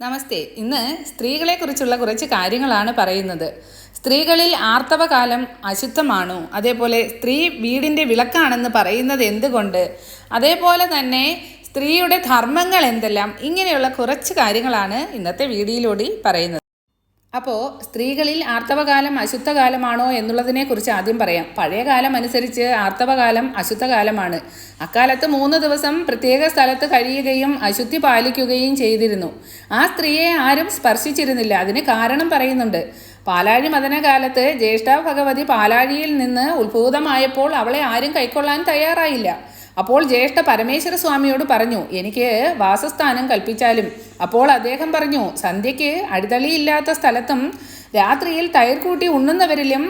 നമസ്തേ. ഇന്ന് സ്ത്രീകളെക്കുറിച്ചുള്ള കുറച്ച് കാര്യങ്ങളാണ് പറയുന്നത്. സ്ത്രീകളിൽ ആർത്തവകാലം അശുദ്ധമാണോ? അതേപോലെ സ്ത്രീ വീടിന്റെ വിളക്കാണെന്ന് പറയുന്നത് എന്തുകൊണ്ട്? അതേപോലെ തന്നെ സ്ത്രീയുടെ ധർമ്മങ്ങൾ എന്തെല്ലാം? ഇങ്ങനെയുള്ള കുറച്ച് കാര്യങ്ങളാണ് ഇന്നത്തെ വീഡിയോയിലൂടെ പറയുന്നത്. അപ്പോൾ സ്ത്രീകളിൽ ആർത്തവകാലം അശുദ്ധകാലമാണോ എന്നുള്ളതിനെക്കുറിച്ച് ആദ്യം പറയാം. പഴയ കാലം അനുസരിച്ച് ആർത്തവകാലം അശുദ്ധകാലമാണ്. അക്കാലത്ത് മൂന്ന് ദിവസം പ്രത്യേക സ്ഥലത്ത് കഴിയുകയും അശുദ്ധി പാലിക്കുകയും ചെയ്തിരുന്നു. ആ സ്ത്രീയെ ആരും സ്പർശിച്ചിരുന്നില്ല. അതിന് കാരണം പറയുന്നുണ്ട്. പാലാഴി മദനകാലത്ത് ജ്യേഷ്ഠ ഭഗവതി പാലാഴിയിൽ നിന്ന് ഉത്ഭൂതമായപ്പോൾ അവളെ ആരും കൈക്കൊള്ളാൻ തയ്യാറായില്ല. അപ്പോൾ ജ്യേഷ്ഠ പരമേശ്വര സ്വാമിയോട് പറഞ്ഞു എനിക്ക് വാസസ്ഥാനം കൽപ്പിച്ചാലും. അപ്പോൾ അദ്ദേഹം പറഞ്ഞു സന്ധ്യയ്ക്ക് അടിതളിയില്ലാത്ത സ്ഥലത്തും രാത്രിയിൽ തൈർ കൂട്ടി ഉണ്ണുന്നവരിലും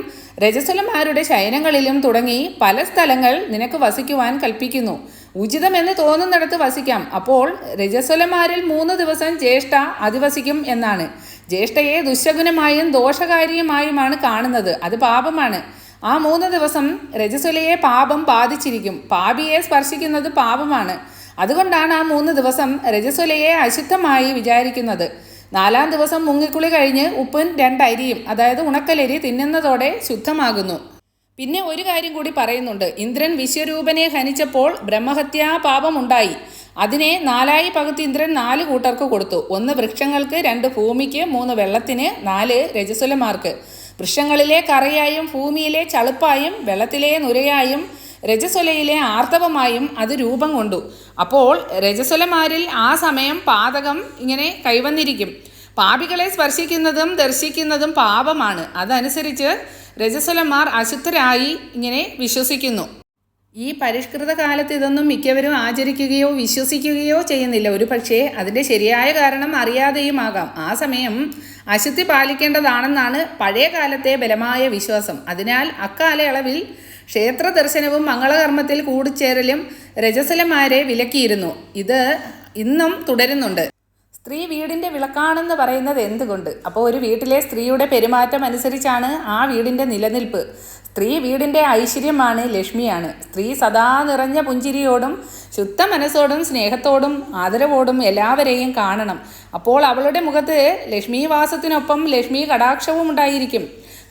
രജസ്വലന്മാരുടെ ശയനങ്ങളിലും തുടങ്ങി പല സ്ഥലങ്ങൾ നിനക്ക് വസിക്കുവാൻ കൽപ്പിക്കുന്നു. ഉചിതമെന്ന് തോന്നുന്നിടത്ത് വസിക്കാം. അപ്പോൾ രജസ്വലന്മാരിൽ മൂന്ന് ദിവസം ജ്യേഷ്ഠ അധിവസിക്കും എന്നാണ്. ജ്യേഷ്ഠയെ ദുശകുനമായും ദോഷകാരിയുമായുമാണ് കാണുന്നത്. അത് പാപമാണ്. ആ മൂന്ന് ദിവസം രജസ്വലയെ പാപം ബാധിച്ചിരിക്കും. പാപിയെ സ്പർശിക്കുന്നത് പാപമാണ്. അതുകൊണ്ടാണ് ആ മൂന്ന് ദിവസം രജസ്വലയെ അശുദ്ധമായി വിചാരിക്കുന്നത്. നാലാം ദിവസം മുങ്ങിക്കുളി കഴിഞ്ഞ് ഉപ്പും രണ്ടരിയും അതായത് ഉണക്കലരി തിന്നുന്നതോടെ ശുദ്ധമാകുന്നു. പിന്നെ ഒരു കാര്യം കൂടി പറയുന്നുണ്ട്. ഇന്ദ്രൻ വിശ്വരൂപനെ ഹനിച്ചപ്പോൾ ബ്രഹ്മഹത്യാ പാപമുണ്ടായി. അതിനെ നാലായി പകുത്തി ഇന്ദ്രൻ നാല് കൂട്ടർക്ക് കൊടുത്തു. ഒന്ന് വൃക്ഷങ്ങൾക്ക് രണ്ട് ഭൂമിക്ക് മൂന്ന് വെള്ളത്തിന് നാല് രജസ്വലമാർക്ക്. വൃക്ഷങ്ങളിലെ കറയായും ഭൂമിയിലെ ചളുപ്പായും വെള്ളത്തിലെ നുരയായും രജസ്വലയിലെ ആർത്തവമായും അത് രൂപം കൊണ്ടു. അപ്പോൾ രജസ്വലമാരിൽ ആ സമയം പാതകം ഇങ്ങനെ കൈവന്നിരിക്കും. പാപികളെ സ്പർശിക്കുന്നതും ദർശിക്കുന്നതും പാപമാണ്. അതനുസരിച്ച് രജസ്വലന്മാർ അശുദ്ധരായി ഇങ്ങനെ വിശ്വസിക്കുന്നു. ഈ പരിഷ്കൃത കാലത്ത് ഇതൊന്നും മിക്കവരും ആചരിക്കുകയോ വിശ്വസിക്കുകയോ ചെയ്യുന്നില്ല. ഒരു പക്ഷേ അതിന്റെ ശരിയായ കാരണം അറിയാതെയുമാകാം ആ സമയം അശുദ്ധി പാലിക്കേണ്ടതാണെന്നാണ് പഴയ കാലത്തെ ബലമായ വിശ്വാസം. അതിനാൽ അക്കാലയളവിൽ ക്ഷേത്ര ദർശനവും മംഗളകർമ്മത്തിൽ കൂടിച്ചേരലും രജസലന്മാരെ വിലക്കിയിരുന്നു. ഇത് ഇന്നും തുടരുന്നുണ്ട്. സ്ത്രീ വീടിന്റെ വിളക്കാണെന്ന് പറയുന്നത് എന്തുകൊണ്ട്? അപ്പോൾ ഒരു വീട്ടിലെ സ്ത്രീയുടെ പെരുമാറ്റം അനുസരിച്ചാണ് ആ വീടിന്റെ നിലനിൽപ്പ്. സ്ത്രീ വീടിന്റെ ഐശ്വര്യമാണ് ലക്ഷ്മിയാണ്. സ്ത്രീ സദാ നിറഞ്ഞ പുഞ്ചിരിയോടും ശുദ്ധ മനസ്സോടും സ്നേഹത്തോടും ആദരവോടും എല്ലാവരെയും കാണണം. അപ്പോൾ അവളുടെ മുഖത്ത് ലക്ഷ്മീവാസത്തിനൊപ്പം ലക്ഷ്മി കടാക്ഷവും ഉണ്ടായിരിക്കും.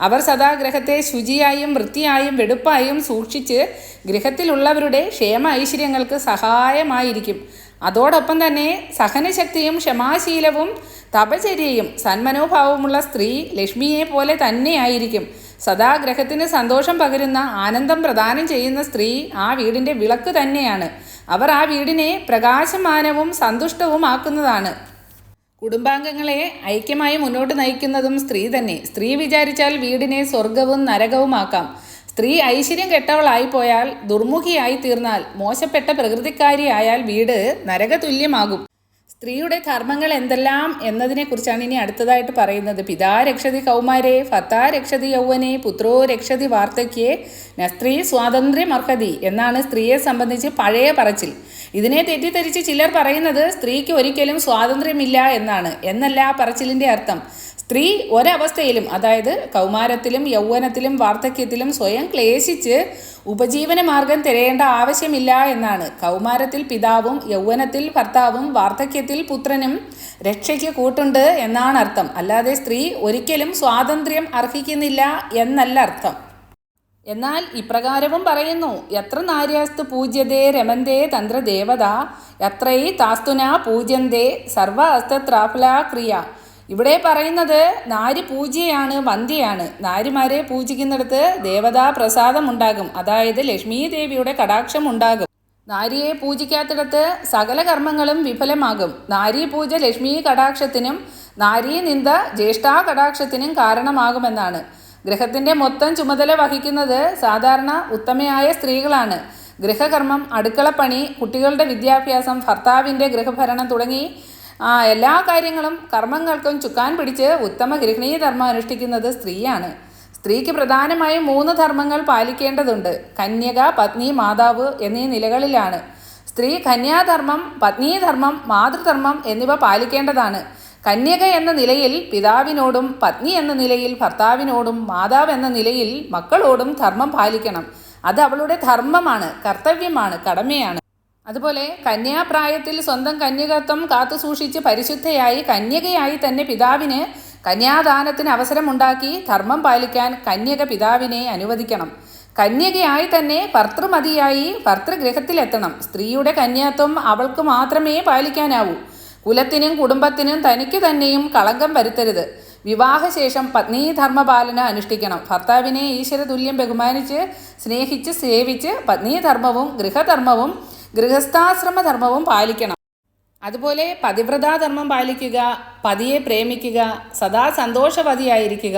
അവർ സദാ ഗ്രഹത്തെ ശുചിയായും വൃത്തിയായും വെടുപ്പായും സൂക്ഷിച്ച് ഗൃഹത്തിലുള്ളവരുടെ ക്ഷേമ ഐശ്വര്യങ്ങൾക്ക് സഹായമായിരിക്കും. അതോടൊപ്പം തന്നെ സഹനശക്തിയും ക്ഷമാശീലവും തപചര്യയും സന്മനോഭാവമുള്ള സ്ത്രീ ലക്ഷ്മിയെ പോലെ തന്നെയായിരിക്കും. സദാ ഗ്രഹത്തിന് സന്തോഷം പകരുന്ന ആനന്ദം പ്രദാനം ചെയ്യുന്ന സ്ത്രീ ആ വീടിന്റെ വിളക്ക് തന്നെയാണ്. അവർ ആ വീടിനെ പ്രകാശമാനവും സന്തുഷ്ടവുമാക്കുന്നതാണ്. കുടുംബാംഗങ്ങളെ ഐക്യമായി മുന്നോട്ട് നയിക്കുന്നതും സ്ത്രീ തന്നെ. സ്ത്രീ വിചാരിച്ചാൽ വീടിനെ സ്വർഗവും നരകവുമാക്കാം. സ്ത്രീ ഐശ്വര്യം കെട്ടവളായി പോയാൽ ദുർമുഖിയായി തീർന്നാൽ മോശപ്പെട്ട പ്രകൃതിക്കാരിയായാൽ വീട് നരകതുല്യമാകും. സ്ത്രീയുടെ ധർമ്മങ്ങൾ എന്തെല്ലാം എന്നതിനെക്കുറിച്ചാണ് ഇനി അടുത്തതായിട്ട് പറയുന്നത്. പിതാ രക്ഷതി കൗമാരെ ഫത്താ രക്ഷതി യൗവനെ പുത്രോ രക്ഷതി വാർത്തക്യെ ന സ്ത്രീ സ്വാതന്ത്ര്യമർഹതി എന്നാണ് സ്ത്രീയെ സംബന്ധിച്ച് പഴയ പറച്ചിൽ. ഇതിനെ തെറ്റിദ്ധരിച്ച് ചിലർ പറയുന്നത് സ്ത്രീക്ക് ഒരിക്കലും സ്വാതന്ത്ര്യമില്ല എന്നാണ്. എന്നല്ല പറച്ചിലിന്റെ അർത്ഥം. സ്ത്രീ ഒരവസ്ഥയിലും അതായത് കൗമാരത്തിലും യൗവനത്തിലും വാർദ്ധക്യത്തിലും സ്വയം ക്ലേശിച്ച് ഉപജീവന മാർഗം തിരയേണ്ട ആവശ്യമില്ല എന്നാണ്. കൗമാരത്തിൽ പിതാവും യൗവനത്തിൽ ഭർത്താവും വാർദ്ധക്യത്തിൽ പുത്രനും രക്ഷയ്ക്ക് കൂട്ടുണ്ട് എന്നാണ് അർത്ഥം. അല്ലാതെ സ്ത്രീ ഒരിക്കലും സ്വാതന്ത്ര്യം അർഹിക്കുന്നില്ല എന്നല്ല അർത്ഥം. എന്നാൽ ഇപ്രകാരവും പറയുന്നു എത്ര നാര്യാസ്തു പൂജ്യതേ രമന്തേ തന്ത്രദേവത എത്രൈ താസ്തുന പൂജ്യന്തേ സർവ അസ്തത്രാഫലാ ക്രിയ ഇവിടെ പറയുന്നത് നാരി പൂജയാണ് വന്ധ്യയാണ്. നാരിമാരെ പൂജിക്കുന്നിടത്ത് ദേവതാ പ്രസാദം ഉണ്ടാകും. അതായത് ലക്ഷ്മീ ദേവിയുടെ കടാക്ഷം ഉണ്ടാകും. നാരിയെ പൂജിക്കാത്തിടത്ത് സകല കർമ്മങ്ങളും വിഫലമാകും. നാരി പൂജ ലക്ഷ്മീ കടാക്ഷത്തിനും നാരീ നിന്ദ ജ്യേഷ്ഠാ കടാക്ഷത്തിനും കാരണമാകുമെന്നാണ്. ഗൃഹത്തിന്റെ മൊത്തം ചുമതല വഹിക്കുന്നത് സാധാരണ ഉത്തമയായ സ്ത്രീകളാണ്. ഗൃഹകർമ്മം അടുക്കളപ്പണി കുട്ടികളുടെ വിദ്യാഭ്യാസം ഭർത്താവിന്റെ ഗൃഹഭരണം തുടങ്ങി എല്ലാ കാര്യങ്ങളും കർമ്മങ്ങൾക്കും ചുക്കാൻ പിടിച്ച് ഉത്തമ ഗൃഹിണീ ധർമ്മം അനുഷ്ഠിക്കുന്നത് സ്ത്രീയാണ്. സ്ത്രീക്ക് പ്രധാനമായും മൂന്ന് ധർമ്മങ്ങൾ പാലിക്കേണ്ടതുണ്ട്. കന്യക പത്നി മാതാവ് എന്നീ നിലകളിലാണ്. സ്ത്രീ കന്യാധർമ്മം പത്നീധർമ്മം മാതൃധർമ്മം എന്നിവ പാലിക്കേണ്ടതാണ്. കന്യക എന്ന നിലയിൽ പിതാവിനോടും പത്നി എന്ന നിലയിൽ ഭർത്താവിനോടും മാതാവ് എന്ന നിലയിൽ മക്കളോടും ധർമ്മം പാലിക്കണം. അത് അവളുടെ ധർമ്മമാണ് കർത്തവ്യമാണ് കടമയാണ്. അതുപോലെ കന്യാപ്രായത്തിൽ സ്വന്തം കന്യകത്വം കാത്തു സൂക്ഷിച്ച് പരിശുദ്ധയായി കന്യകയായി തന്നെ പിതാവിന് കന്യാദാനത്തിന് അവസരമുണ്ടാക്കി ധർമ്മം പാലിക്കാൻ കന്യക പിതാവിനെ അനുവദിക്കണം. കന്യകയായി തന്നെ ഭർത്തൃമതിയായി ഭർത്തൃഗൃഹത്തിലെത്തണം. സ്ത്രീയുടെ കന്യാത്വം അവൾക്ക് മാത്രമേ പാലിക്കാനാവൂ. കുലത്തിനും കുടുംബത്തിനും തനിക്ക് തന്നെയും കളങ്കം വരുത്തരുത്. വിവാഹശേഷം പത്നീധർമ്മപാലന അനുഷ്ഠിക്കണം. ഭർത്താവിനെ ഈശ്വരതുല്യം ബഹുമാനിച്ച് സ്നേഹിച്ച് സേവിച്ച് പത്നീധർമ്മവും ഗൃഹധർമ്മവും ഗൃഹസ്ഥാശ്രമധർമ്മവും പാലിക്കണം. അതുപോലെ പതിവ്രതാധർമ്മം പാലിക്കുക പതിയെ പ്രേമിക്കുക സദാ സന്തോഷവതിയായിരിക്കുക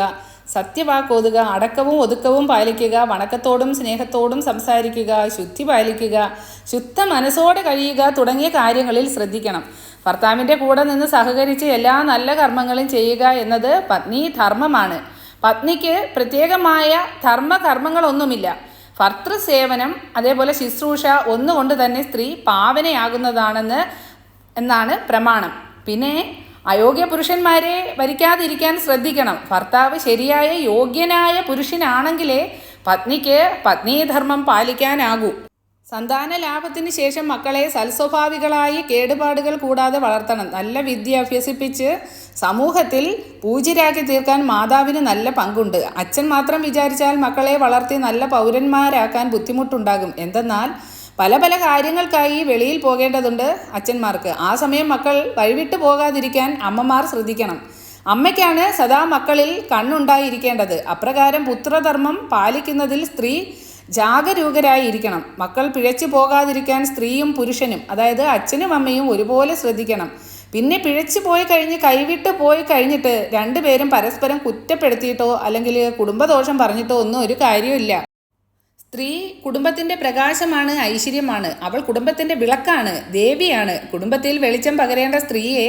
സത്യവാക്കോതുക അടക്കവും ഒതുക്കവും പാലിക്കുക വണക്കത്തോടും സ്നേഹത്തോടും സംസാരിക്കുക ശുദ്ധി പാലിക്കുക ശുദ്ധ മനസ്സോടെ കഴിയുക തുടങ്ങിയ കാര്യങ്ങളിൽ ശ്രദ്ധിക്കണം. ഭർത്താവിന്റെ കൂടെ നിന്ന് സഹകരിച്ച് എല്ലാ നല്ല കർമ്മങ്ങളും ചെയ്യുക എന്നത് പത്നി ധർമ്മമാണ്. പത്നിക്ക് പ്രത്യേകമായ ധർമ്മകർമ്മങ്ങളൊന്നുമില്ല. ഭർത്തൃസേവനം അതേപോലെ ശുശ്രൂഷ ഒന്നുകൊണ്ട് തന്നെ സ്ത്രീ പാവനയാകുന്നതാണെന്ന് എന്നാണ് പ്രമാണം. പിന്നെ അയോഗ്യ പുരുഷന്മാരെ വരിക്കാതിരിക്കാൻ ശ്രദ്ധിക്കണം. ഭർത്താവ് ശരിയായ യോഗ്യനായ പുരുഷനാണെങ്കിലേ പത്നിക്ക് പത്നീധർമ്മം പാലിക്കാനാകൂ. സന്താന ലാഭത്തിന് ശേഷം മക്കളെ സൽസ്വഭാവികളായി കേടുപാടുകൾ കൂടാതെ വളർത്തണം. നല്ല വിദ്യ അഭ്യസിപ്പിച്ച് സമൂഹത്തിൽ പൂജ്യരാക്കി തീർക്കാൻ മാതാവിന് നല്ല പങ്കുണ്ട്. അച്ഛൻ മാത്രം വിചാരിച്ചാൽ മക്കളെ വളർത്തി നല്ല പൗരന്മാരാക്കാൻ ബുദ്ധിമുട്ടുണ്ടാകും. എന്തെന്നാൽ പല പല കാര്യങ്ങൾക്കായി വെളിയിൽ പോകേണ്ടതുണ്ട് അച്ഛന്മാർക്ക്. ആ സമയം മക്കൾ വഴിവിട്ടു പോകാതിരിക്കാൻ അമ്മമാർ ശ്രദ്ധിക്കണം. അമ്മയ്ക്കാണ് സദാ മക്കളിൽ കണ്ണുണ്ടായിരിക്കേണ്ടത്. അപ്രകാരം പുത്രധർമ്മം പാലിക്കുന്നതിൽ സ്ത്രീ ജാഗരൂകരായിരിക്കണം. മക്കൾ പിഴച്ചു പോകാതിരിക്കാൻ സ്ത്രീയും പുരുഷനും അതായത് അച്ഛനും അമ്മയും ഒരുപോലെ ശ്രദ്ധിക്കണം. പിന്നെ പിഴച്ചു പോയി കഴിഞ്ഞ് കൈവിട്ട് പോയി കഴിഞ്ഞിട്ട് രണ്ടുപേരും പരസ്പരം കുറ്റപ്പെടുത്തിയിട്ടോ അല്ലെങ്കിൽ കുടുംബദോഷം പറഞ്ഞിട്ടോ ഒന്നും ഒരു കാര്യമില്ല സ്ത്രീ കുടുംബത്തിന്റെ പ്രകാശമാണ് ഐശ്വര്യമാണ്. അവൾ കുടുംബത്തിന്റെ വിളക്കാണ് ദേവിയാണ്. കുടുംബത്തിൽ വെളിച്ചം പകരേണ്ട സ്ത്രീയെ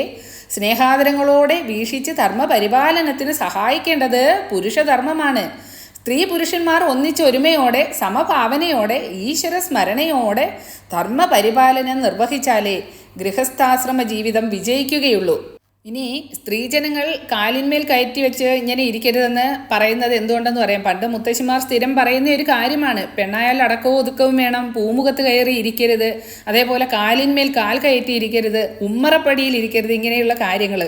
സ്നേഹാദരങ്ങളോടെ വീക്ഷിച്ച് ധർമ്മപരിപാലനത്തിന് സഹായിക്കേണ്ടത് പുരുഷധർമ്മമാണ്. സ്ത്രീ പുരുഷന്മാർ ഒന്നിച്ച് ഒരുമയോടെ സമഭാവനയോടെ ഈശ്വര സ്മരണയോടെ ധർമ്മപരിപാലനം നിർവഹിച്ചാലേ ഗൃഹസ്ഥാശ്രമ ജീവിതം വിജയിക്കുകയുള്ളൂ. ഇനി സ്ത്രീജനങ്ങൾ കാലിന്മേൽ കയറ്റി വെച്ച് ഇങ്ങനെ ഇരിക്കരുതെന്ന് പറയുന്നത് എന്തുകൊണ്ടെന്ന് പറയാം. പണ്ട് മുത്തശ്ശിമാർ സ്ഥിരം പറയുന്ന ഒരു കാര്യമാണ്. പെണ്ണായാൽ അടക്കവും ഒതുക്കവും വേണം പൂമുഖത്ത് കയറി ഇരിക്കരുത് അതേപോലെ കാലിന്മേൽ കാൽ കയറ്റി ഇരിക്കരുത് ഉമ്മറപ്പടിയിൽ ഇരിക്കരുത് ഇങ്ങനെയുള്ള കാര്യങ്ങൾ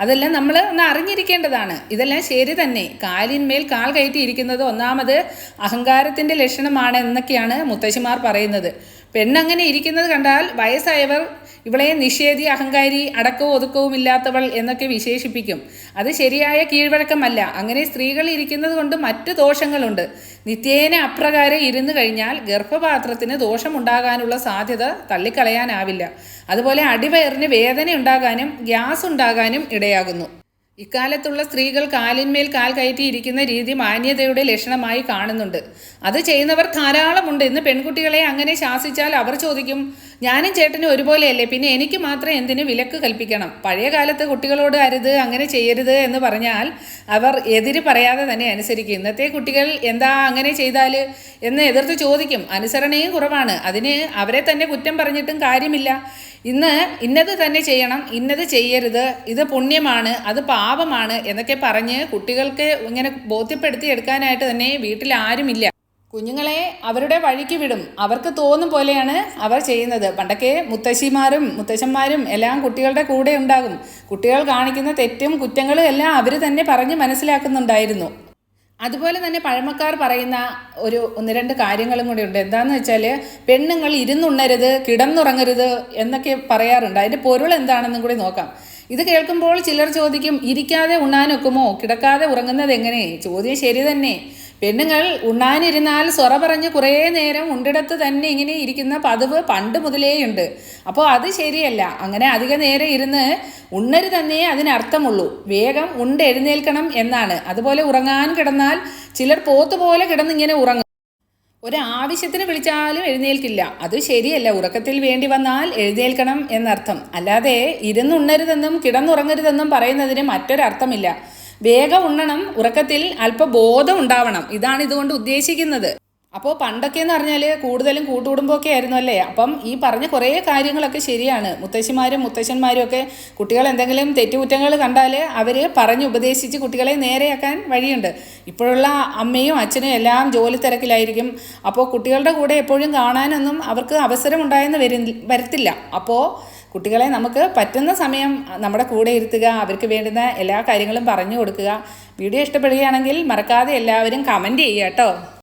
അതെല്ലാം നമ്മൾ ഒന്ന് അറിഞ്ഞിരിക്കേണ്ടതാണ്. ഇതെല്ലാം ശരി തന്നെ. കാലിന്മേൽ കാൽ കയറ്റിയിരിക്കുന്നത് ഒന്നാമത് അഹങ്കാരത്തിന്റെ ലക്ഷണമാണ് എന്നൊക്കെയാണ് മുത്തശ്ശിമാർ പറയുന്നത്. പെണ്ണങ്ങനെ ഇരിക്കുന്നത് കണ്ടാൽ വയസ്സായവർ ഇവളെ നിഷേധി അഹങ്കാരി അടക്കവും ഒതുക്കവും ഇല്ലാത്തവൾ എന്നൊക്കെ വിശേഷിപ്പിക്കും. അത് ശരിയായ കീഴ്വഴക്കമല്ല. അങ്ങനെ സ്ത്രീകൾ ഇരിക്കുന്നത് കൊണ്ട് മറ്റ് ദോഷങ്ങളുണ്ട്. നിത്യേന അപ്രകാരം ഇരുന്നു കഴിഞ്ഞാൽ ഗർഭപാത്രത്തിന് ദോഷമുണ്ടാകാനുള്ള സാധ്യത തള്ളിക്കളയാനാവില്ല. അതുപോലെ അടിവയറിന് വേദന ഉണ്ടാകാനും ഗ്യാസ് ഉണ്ടാകാനും ഇടയാകുന്നു. ഇക്കാലത്തുള്ള സ്ത്രീകൾ കാലിന്മേൽ കാൽ കയറ്റിയിരിക്കുന്ന രീതി മാന്യതയുടെ ലക്ഷണമായി കാണുന്നുണ്ട്. അത് ചെയ്യുന്നവർ ധാരാളമുണ്ട്. ഇന്ന് പെൺകുട്ടികളെ അങ്ങനെ ശാസിച്ചാൽ അവർ ചോദിക്കും ഞാനും ചേട്ടനും ഒരുപോലെയല്ലേ? പിന്നെ എനിക്ക് മാത്രം എന്തിന് വിലക്ക് കൽപ്പിക്കണം? പഴയ കാലത്ത് കുട്ടികളോട് അരുത് അങ്ങനെ ചെയ്യരുത് എന്ന് പറഞ്ഞാൽ അവർ എതിര് പറയാതെ തന്നെ അനുസരിക്കും. ഇന്നത്തെ കുട്ടികൾ എന്താ അങ്ങനെ ചെയ്താൽ എന്ന് എതിർത്ത് ചോദിക്കും. അനുസരണയും കുറവാണ്. അതിന് അവരെ തന്നെ കുറ്റം പറഞ്ഞിട്ടും കാര്യമില്ല. ഇന്ന് ഇന്നത് തന്നെ ചെയ്യണം ഇന്നത് ചെയ്യരുത് ഇത് പുണ്യമാണ് അത് പാപമാണ് എന്നൊക്കെ പറഞ്ഞ് കുട്ടികൾക്ക് ഇങ്ങനെ ബോധ്യപ്പെടുത്തി എടുക്കാനായിട്ട് തന്നെ വീട്ടിൽ ആരുമില്ല. കുഞ്ഞുങ്ങളെ അവരുടെ വഴിക്ക് വിടും. അവർക്ക് തോന്നും പോലെയാണ് അവർ ചെയ്യുന്നത്. പണ്ടൊക്കെ മുത്തശ്ശിമാരും മുത്തശ്ശന്മാരും എല്ലാം കുട്ടികളുടെ കൂടെ ഉണ്ടാകും. കുട്ടികൾ കാണിക്കുന്ന തെറ്റും കുറ്റങ്ങളും എല്ലാം അവർ തന്നെ പറഞ്ഞ് മനസ്സിലാക്കുന്നുണ്ടായിരുന്നു. അതുപോലെ തന്നെ പഴമക്കാർ പറയുന്ന ഒരു ഒന്ന് രണ്ട് കാര്യങ്ങളും കൂടി ഉണ്ട്. എന്താണെന്ന് വെച്ചാൽ പെണ്ണുങ്ങൾ ഇരുന്നുണ്ണരുത് കിടന്നുറങ്ങരുത് എന്നൊക്കെ പറയാറുണ്ട്. അതിന്റെ പൊരുൾ എന്താണെന്നും കൂടി നോക്കാം. ഇത് കേൾക്കുമ്പോൾ ചിലർ ചോദിക്കും ഇരിക്കാതെ ഉണ്ണാനൊക്കുമോ? കിടക്കാതെ ഉറങ്ങുന്നത് എങ്ങനെ? ചോദ്യം ശരി തന്നെ. പെണ്ണുങ്ങൾ ഉണ്ണാനിരുന്നാൽ സ്വറ പറഞ്ഞ് കുറേ നേരം ഉണ്ടിടത്ത് തന്നെ ഇങ്ങനെ ഇരിക്കുന്ന പതിവ് പണ്ട് മുതലേയുണ്ട് അപ്പോൾ അത് ശരിയല്ല. അങ്ങനെ അധിക നേരം ഇരുന്ന് ഉണ്ണരുതെന്നേ അതിനർത്ഥമുള്ളൂ. വേഗം ഉണ്ട് എഴുന്നേൽക്കണം എന്നാണ്. അതുപോലെ ഉറങ്ങാൻ കിടന്നാൽ ചിലർ പോത്തുപോലെ കിടന്നിങ്ങനെ ഉറങ്ങും. ഒരാവശ്യത്തിന് വിളിച്ചാലും എഴുന്നേൽക്കില്ല. അത് ശരിയല്ല. ഉറക്കത്തിൽ വേണ്ടി വന്നാൽ എഴുന്നേൽക്കണം എന്നർത്ഥം. അല്ലാതെ ഇരുന്നുണ്ണരുതെന്നും കിടന്നുറങ്ങരുതെന്നും പറയുന്നതിന് മറ്റൊരർത്ഥമില്ല. വേഗം ഉണ്ണണം ഉറക്കത്തിൽ അല്പബോധം ഉണ്ടാവണം. ഇതാണ് ഇതുകൊണ്ട് ഉദ്ദേശിക്കുന്നത്. അപ്പോൾ പണ്ടൊക്കെ എന്ന് പറഞ്ഞാൽ കൂടുതലും കൂട്ടുകുടുംബമൊക്കെ ആയിരുന്നു അല്ലേ? അപ്പം ഈ പറഞ്ഞ കുറേ കാര്യങ്ങളൊക്കെ ശരിയാണ്. മുത്തശ്ശിമാരും മുത്തശ്ശന്മാരും ഒക്കെ കുട്ടികൾ എന്തെങ്കിലും തെറ്റുകുറ്റങ്ങൾ കണ്ടാൽ അവർ പറഞ്ഞ് ഉപദേശിച്ച് കുട്ടികളെ നേരെയാക്കാൻ വഴിയുണ്ട്. ഇപ്പോഴുള്ള അമ്മയും അച്ഛനും എല്ലാം ജോലി തിരക്കിലായിരിക്കും. അപ്പോൾ കുട്ടികളുടെ കൂടെ എപ്പോഴും കാണാനൊന്നും അവർക്ക് അവസരം ഉണ്ടായെന്ന് വരി വരത്തില്ല. അപ്പോൾ കുട്ടികളെ നമുക്ക് പറ്റുന്ന സമയം നമ്മുടെ കൂടെ ഇരുത്തുക അവർക്ക് വേണ്ടുന്ന എല്ലാ കാര്യങ്ങളും പറഞ്ഞു കൊടുക്കുക. വീഡിയോ ഇഷ്ടപ്പെടുകയാണെങ്കിൽ മറക്കാതെ എല്ലാവരും കമന്റ് ചെയ്യുക കേട്ടോ.